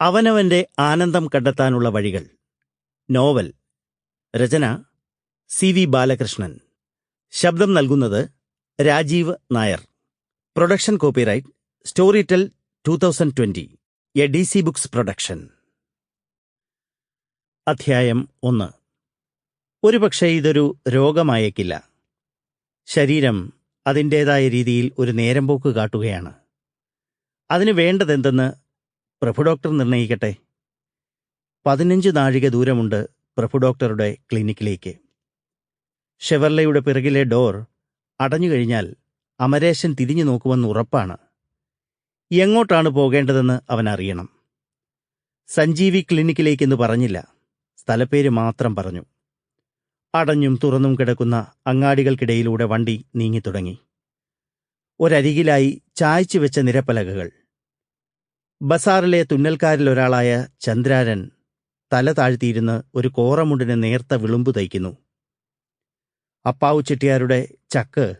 അവനവന്റെ ആനന്ദം കണ്ടെത്താനുള്ള വഴികൾ. നോവൽ. രചന. C V Balakrishnan. ശബ്ദം നൽകുന്നത് Rajeev Nair. Production copyright. Storytel two thousand twenty. A D C books production. അധ്യായം ഒന്ന്. ഒരുപക്ഷെ ഇതൊരു രോഗമായേക്കില്ല. ശരീരം അതിന്റേതായ രീതിയിൽ ഒരു നേരമ്പോക്ക് കാട്ടുകയാണ്. അതിന് വേണ്ടതെന്തെന്ന് പ്രഭു ഡോക്ടർ നിർണയിക്കട്ടെ. പതിനഞ്ച് നാഴിക ദൂരമുണ്ട് പ്രഭു ഡോക്ടറുടെ ക്ലിനിക്കിലേക്ക്. ഷെവർലയുടെ പിറകിലെ ഡോർ അടഞ്ഞു കഴിഞ്ഞാൽ അമരേശൻ തിരിഞ്ഞു നോക്കുമെന്ന് ഉറപ്പാണ്. എങ്ങോട്ടാണ് പോകേണ്ടതെന്ന് അവൻ അറിയണം. സഞ്ജീവി ക്ലിനിക്കിലേക്കെന്ന് പറഞ്ഞില്ല. സ്ഥലപ്പേര് മാത്രം പറഞ്ഞു. അടഞ്ഞും തുറന്നും കിടക്കുന്ന അങ്ങാടികൾക്കിടയിലൂടെ വണ്ടി നീങ്ങിത്തുടങ്ങി. ഒരരികിലായി ചായച്ചു വെച്ച നിരപ്പലകകൾ. ബസാറിലെ തുന്നൽക്കാരിലൊരാളായ ചന്ദ്രാരൻ തല താഴ്ത്തിയിരുന്ന് ഒരു കോറമുണ്ടിന് നേർത്ത വിളുമ്പു തയ്ക്കുന്നു. അപ്പാവു ചെട്ടിയാരുടെ ചക്ക്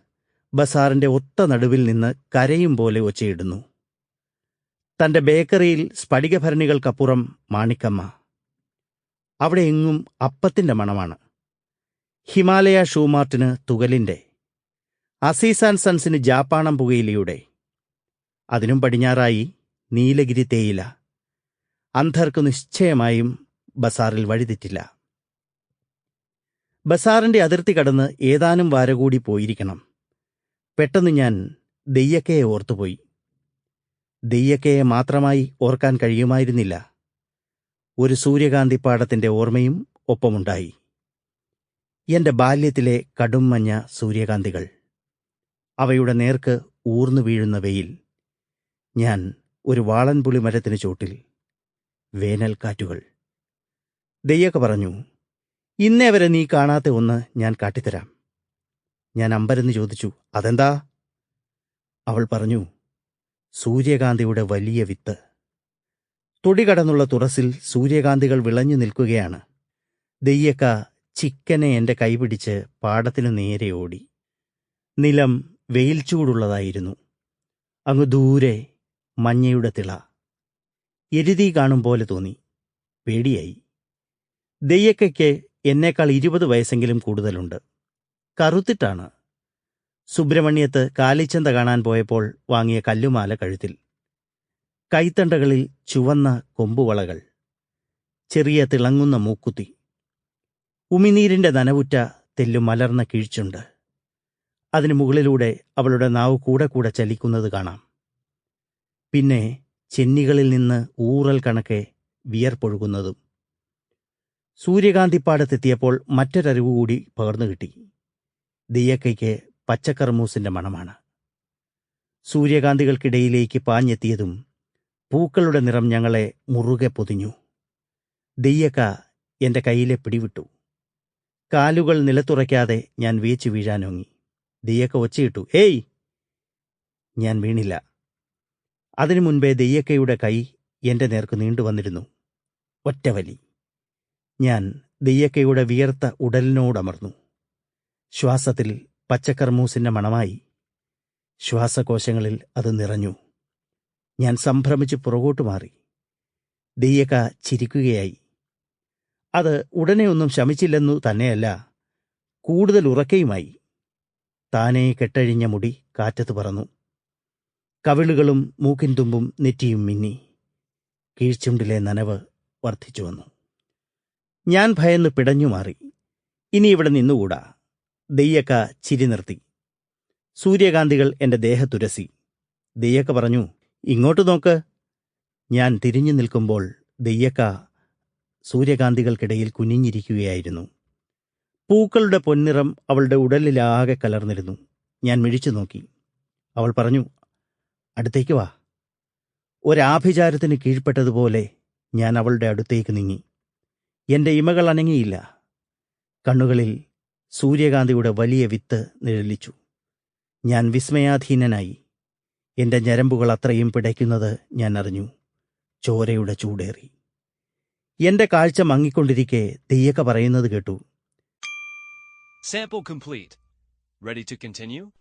ബസാറിന്റെ ഒത്ത നടുവിൽ നിന്ന് കരയും പോലെ ഒച്ചയിടുന്നു. തന്റെ ബേക്കറിയിൽ സ്ഫടികഭരണികൾക്കപ്പുറം മാണിക്കമ്മ. അവിടെ എങ്ങും അപ്പത്തിന്റെ മണമാണ്. ഹിമാലയ ഷൂമാർട്ടിന് തുകലിന്റെ. അസീസ് ആൻഡ് സൺസിന് ജാപ്പാണം പുകയിലയുടെ. അതിനും പടിഞ്ഞാറായി നീലഗിരി തേയില. അന്ധർക്ക് നിശ്ചയമായും ബസാറിൽ വഴിതെറ്റില്ല. ബസാറിന്റെ അതിർത്തി കടന്ന് ഏതാനും വാരകൂടി പോയിരിക്കണം. പെട്ടെന്ന് ഞാൻ ദെയ്യക്കയെ ഓർത്തുപോയി. ദെയ്യക്കയെ മാത്രമായി ഓർക്കാൻ കഴിയുമായിരുന്നില്ല. ഒരു സൂര്യകാന്തി പാടത്തിന്റെ ഓർമ്മയും ഒപ്പമുണ്ടായി. എന്റെ ബാല്യത്തിലെ കടും മഞ്ഞ സൂര്യകാന്തികൾ. അവയുടെ നേർക്ക് ഊർന്നു വീഴുന്ന വെയിൽ. ഞാൻ ഒരു വാളൻപുളി മരത്തിന് ചോട്ടിൽ വേനൽക്കാറ്റുകൾ. ദയ്യൊക്കെ പറഞ്ഞു ഇന്നേ വരെ നീ കാണാത്ത ഒന്ന് ഞാൻ കാട്ടിത്തരാം. ഞാൻ അമ്പരന്ന് ചോദിച്ചു അതെന്താ? അവൾ പറഞ്ഞു സൂര്യകാന്തിയുടെ വലിയ വിത്ത്. തൊടി കടന്നുള്ള തുറസിൽ സൂര്യകാന്തികൾ വിളഞ്ഞു നിൽക്കുകയാണ്. ദയ്യക്ക ചിക്കനെ എന്റെ കൈപിടിച്ച് പാടത്തിനു നേരെ ഓടി. നിലം വെയിൽ ചൂടുള്ളതായിരുന്നു. അങ്ങ് ദൂരെ മഞ്ഞയുടെ തിള. എരുതി കാണും പോലെ തോന്നി. പേടിയായി. ദയ്യക്കയ്ക്ക് എന്നേക്കാൾ ഇരുപത് വയസ്സെങ്കിലും കൂടുതലുണ്ട്. കറുത്തിട്ടാണ്. സുബ്രഹ്മണ്യത്ത് കാലിച്ചന്ത കാണാൻ പോയപ്പോൾ വാങ്ങിയ കല്ലുമാല കഴുത്തിൽ. കൈത്തണ്ടകളിൽ ചുവന്ന കൊമ്പുവളകൾ. ചെറിയ തിളങ്ങുന്ന മൂക്കുത്തി. ഉമിനീരിന്റെ നനവുറ്റ തെല്ലു മലർന്ന കിഴിച്ചുണ്ട് അതിനു മുകളിലൂടെ അവളുടെ നാവ് കൂടെ കൂടെ ചലിക്കുന്നത് കാണാം. പിന്നെ ചെന്നികളിൽ നിന്ന് ഊറൽ കണക്കെ വിയർപ്പൊഴുകുന്നതും. സൂര്യകാന്തിപ്പാടത്തെത്തിയപ്പോൾ മറ്റൊരറിവ് കൂടി പകർന്നു കിട്ടി. ദിയക്കയ്ക്ക് പച്ചക്കർമൂസിന്റെ മണമാണ്. സൂര്യകാന്തികൾക്കിടയിലേക്ക് പാഞ്ഞെത്തിയതും പൂക്കളുടെ നിറം ഞങ്ങളെ മുറുകെ പൊതിഞ്ഞു. ദയ്യക്ക എന്റെ കയ്യിലെ പിടിവിട്ടു. കാലുകൾ നിലത്തുറയ്ക്കാതെ ഞാൻ വീച്ചു വീഴാനോങ്ങി. ദെയ്യക്ക ഒച്ചയിട്ടു ഏയ് ഞാൻ വീണില്ല. അതിനു മുൻപേ ദെയ്യക്കയുടെ കൈ എന്റെ നേർക്ക് നീണ്ടുവന്നിരുന്നു ഒറ്റവലി ഞാൻ ദെയ്യക്കയുടെ വിയർത്ത ഉടലിനോടമർന്നു. ശ്വാസത്തിൽ പച്ചക്കർമൂസിന്റെ മണമായി. ശ്വാസകോശങ്ങളിൽ അത് നിറഞ്ഞു. ഞാൻ സംഭ്രമിച്ച് പുറകോട്ട് മാറി. ദെയ്യക്ക ചിരിക്കുകയായി. അത് ഉടനെ ഒന്നും ശമിച്ചില്ലെന്നു തന്നെയല്ല കൂടുതൽ ഉറക്കയുമായി. താനേ കെട്ടഴിഞ്ഞ മുടി കാറ്റത്ത് പറന്നു. കവിളുകളും മൂക്കിൻ തുമ്പും നെറ്റിയും മിന്നി. കീഴ്ചുണ്ടിലെ നനവ് വർദ്ധിച്ചു വന്നു. ഞാൻ ഭയന്ന് പിടഞ്ഞു മാറി. ഇനി ഇവിടെ നിന്നുകൂടാ. ദെയ്യക്ക ചിരി നിർത്തി. സൂര്യകാന്തികൾ എന്റെ ദേഹത്തുരസി ദെയ്യക്ക പറഞ്ഞു ഇങ്ങോട്ട് നോക്ക്. ഞാൻ തിരിഞ്ഞു നിൽക്കുമ്പോൾ ദെയ്യക്ക സൂര്യകാന്തികൾക്കിടയിൽ കുനിഞ്ഞിരിക്കുകയായിരുന്നു. പൂക്കളുടെ പൊന്നിറം അവളുടെ ഉടലിലാകെ കലർന്നിരുന്നു. ഞാൻ മിഴിച്ചു നോക്കി. അവൾ പറഞ്ഞു അടുത്തേക്ക് വാ. ഒരാഭിചാരത്തിന് കീഴ്പ്പെട്ടതുപോലെ ഞാൻ അവളുടെ അടുത്തേക്ക് നീങ്ങി. എന്റെ ഇമകൾ അനങ്ങിയില്ല. കണ്ണുകളിൽ സൂര്യകാന്തിയുടെ വലിയ വിത്ത് നിഴലിച്ചു. ഞാൻ വിസ്മയാധീനനായി. എന്റെ ഞരമ്പുകൾ അത്രയും പിടയ്ക്കുന്നത് ഞാൻ അറിഞ്ഞു. ചോരയുടെ ചൂടേറി. എന്റെ കാഴ്ച മങ്ങിക്കൊണ്ടിരിക്കെ തെയ്യക്ക പറയുന്നത് കേട്ടു. Sample complete. Ready to continue?